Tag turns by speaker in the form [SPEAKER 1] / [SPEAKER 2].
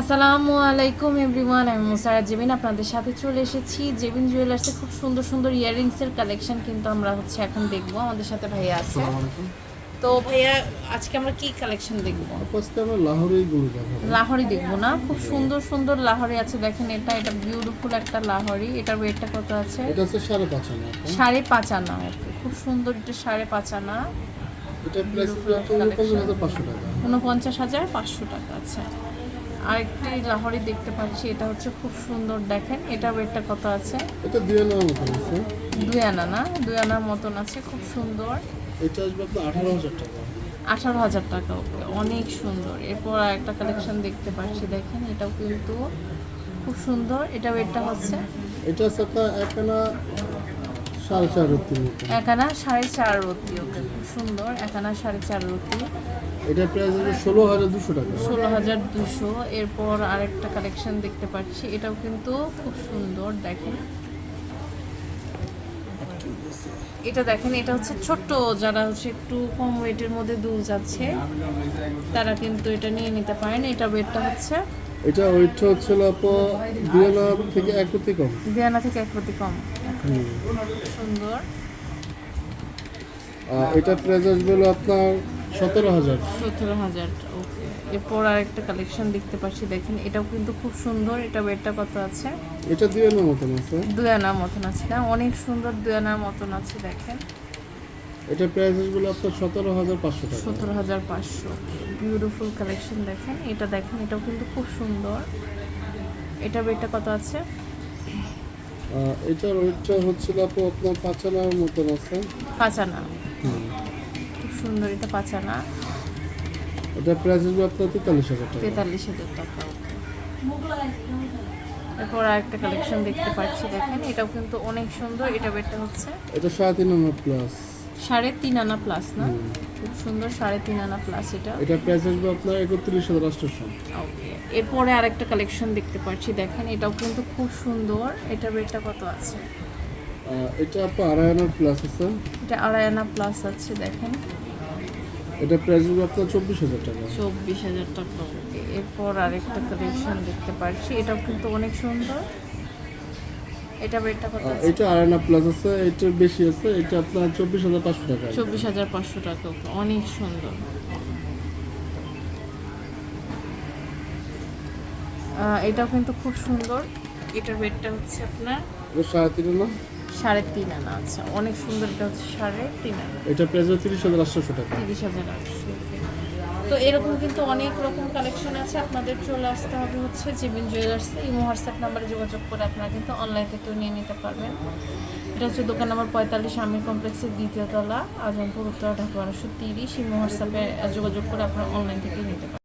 [SPEAKER 1] আসসালামু আলাইকুম এভরিওয়ান আমি মুসারা জেবিন। আপনাদের সাথে চলে এসেছি জেবিন জুয়েলার্সে। খুব সুন্দর সুন্দর ইয়াররিংসের কালেকশন কিন্তু আমরা হচ্ছে এখন দেখব। আমাদের সাথে ভাইয়া আছে। তো ভাইয়া আজকে আমরা কি কালেকশন দেখব?
[SPEAKER 2] আজকে আমরা লাহোরেই গরু দেখাবো।
[SPEAKER 1] লাহরি দেখব না? খুব সুন্দর সুন্দর লাহরি আছে। দেখেন এটা এটা বিউটিফুল একটা লাহরি এটার ওয়েটটা কত আছে?
[SPEAKER 2] এটা হচ্ছে পাঁচ আনা আপা।
[SPEAKER 1] সাড়ে পাঁচ আনা খুব সুন্দর এটা সাড়ে পাঁচ আনা।
[SPEAKER 2] এটা প্রাইস উনপঞ্চাশ হাজার পাঁচশো টাকা।
[SPEAKER 1] উনপঞ্চাশ হাজার পাঁচশো টাকা আছে আরেকটি লাহরি দেখতে পাচ্ছি এটা হচ্ছে খুব সুন্দর দেখেন এটা ওয়েটটা কত আছে।
[SPEAKER 2] এটা দুই আনার মতো আছে।
[SPEAKER 1] দুই আনা না দুই আনার মতন আছে খুব সুন্দর।
[SPEAKER 2] এটা আসবে আপনার আঠারো হাজার টাকা।
[SPEAKER 1] আঠারো হাজার টাকা ওকে অনেক সুন্দর। এরপর আর একটা কালেকশন দেখতে পাচ্ছি দেখেন এটাও কিন্তু খুব সুন্দর এটা ওয়েটটা হচ্ছে।
[SPEAKER 2] এটা হচ্ছে আপনার এক আনা সাড়ে চার রত্তির মতো।
[SPEAKER 1] এক আনা সাড়ে চার রতি ওকে খুব সুন্দর একানা সাড়ে চার রতি
[SPEAKER 2] এটা প্রাইস ষোলো হাজার দুশো টাকা।
[SPEAKER 1] ষোলো হাজার দুশো। এরপর আরেকটা কালেকশন দেখতে পাচ্ছি এটাও কিন্তু খুব সুন্দর দেখেন। এটা দেখেন এটা হচ্ছে ছোট্ট যারা হচ্ছে একটু কম ওয়েটের মধ্যে দূর যাচ্ছে তারা কিন্তু এটা নিয়ে নিতে পারেন এটা ওয়েটটা হচ্ছে
[SPEAKER 2] এটা ওইটা হচ্ছিল আপা আনা থেকে এক রত্তি কম।
[SPEAKER 1] দেয়ানা থেকে এক প্রতি কম। সুন্দর।
[SPEAKER 2] এটা প্রাইস আসবে হলো আপনার সতেরো হাজার।
[SPEAKER 1] সতেরো হাজার ওকে আর একটা কালেকশন দেখতে পাচ্ছি দেখেন এটাও কিন্তু খুব সুন্দর এটা ওয়েটটা কত আছে?
[SPEAKER 2] এটা দুই আনার মতন আছে।
[SPEAKER 1] দুই আনার মতন আছে না অনেক সুন্দর দুই আনার মতন আছে দেখেন।
[SPEAKER 2] এটা প্রাইস হলো আপনার সতেরো হাজার পাঁচশো টাকা।
[SPEAKER 1] সতেরো হাজার পাঁচশো বিউটিফুল কালেকশন দেখেন এটা দেখেন এটাও কিন্তু খুব সুন্দর। এটা ওয়েটটা কত আছে?
[SPEAKER 2] এটার ওয়েটটা হচ্ছিল আপু আপনার পাঁচ আনার মতন আছে।
[SPEAKER 1] পাঁচ আনা খুব সুন্দর এটা পাঁচ আনা
[SPEAKER 2] এটা প্রাইস আসবে আপনার তেতাল্লিশ হাজার টাকা।
[SPEAKER 1] তেতাল্লিশ হাজার টাকা এরপর আরেকটা কালেকশন দেখতে পাচ্ছি দেখেন এটাও কিন্তু অনেক সুন্দর এটা ওয়েটটা হচ্ছে
[SPEAKER 2] এটা সাড়ে তিন আনার প্লাস
[SPEAKER 1] সাড়ে তিন আনা প্লাস না? খুব সুন্দর সাড়ে তিন আনা প্লাস এটা।
[SPEAKER 2] এটা প্রাইস আসবে আপনার একত্রিশ হাজার আটশোশো
[SPEAKER 1] ওকে এরপরে আরেকটা কালেকশন দেখতে পাচ্ছি দেখেন এটাও কিন্তু খুব সুন্দর এটা রেটটা কত আছে?
[SPEAKER 2] এটা আপনার আড়াই আনার প্লাস আছে।
[SPEAKER 1] এটা আড়াই আনা প্লাস আছে দেখেন।
[SPEAKER 2] এটা প্রাইস আসবে আপনার চব্বিশ হাজার টাকা।
[SPEAKER 1] চব্বিশ হাজার টাকা। এরপর আরেকটা কালেকশন দেখতে পাচ্ছি। এটাও কিন্তু অনেক সুন্দর। এটা রেটটা কত
[SPEAKER 2] এটা আনা প্লাস আছে এটা বেশি আছে এটা আপনার চব্বিশ হাজার পাঁচশো টাকা।
[SPEAKER 1] চব্বিশ হাজার পাঁচশো টাকা অনেক সুন্দর। এটাও কিন্তু খুব সুন্দর। এটার রেটটা হচ্ছে আপনার
[SPEAKER 2] সাড়ে তিন
[SPEAKER 1] সাড়ে তিন আনা আচ্ছা অনেক সুন্দর এটা হচ্ছে সাড়ে তিন আনা।
[SPEAKER 2] এটা প্রাইস হবে তিরিশ হাজার আটশোশো টাকা।
[SPEAKER 1] তিরিশ হাজার আটশো। তো এরকম কিন্তু অনেক রকম কালেকশন আছে। আপনাদের চলে আসতে হবে হচ্ছে জিবিন জুয়েলার্সে ইমো হোয়াটসঅ্যাপ নাম্বারে যোগাযোগ করে আপনারা কিন্তু অনলাইন থেকেও নিয়ে নিতে পারবেন। এটা হচ্ছে দোকান নম্বর পঁয়তাল্লিশ আমির কমপ্লেক্সের দ্বিতীয় তলা আজমপুর উত্তরা ঢাকা বারোশো তিরিশ। ইমো হোয়াটসঅ্যাপে যোগাযোগ করে আপনারা অনলাইন থেকে নিতে পারবেন।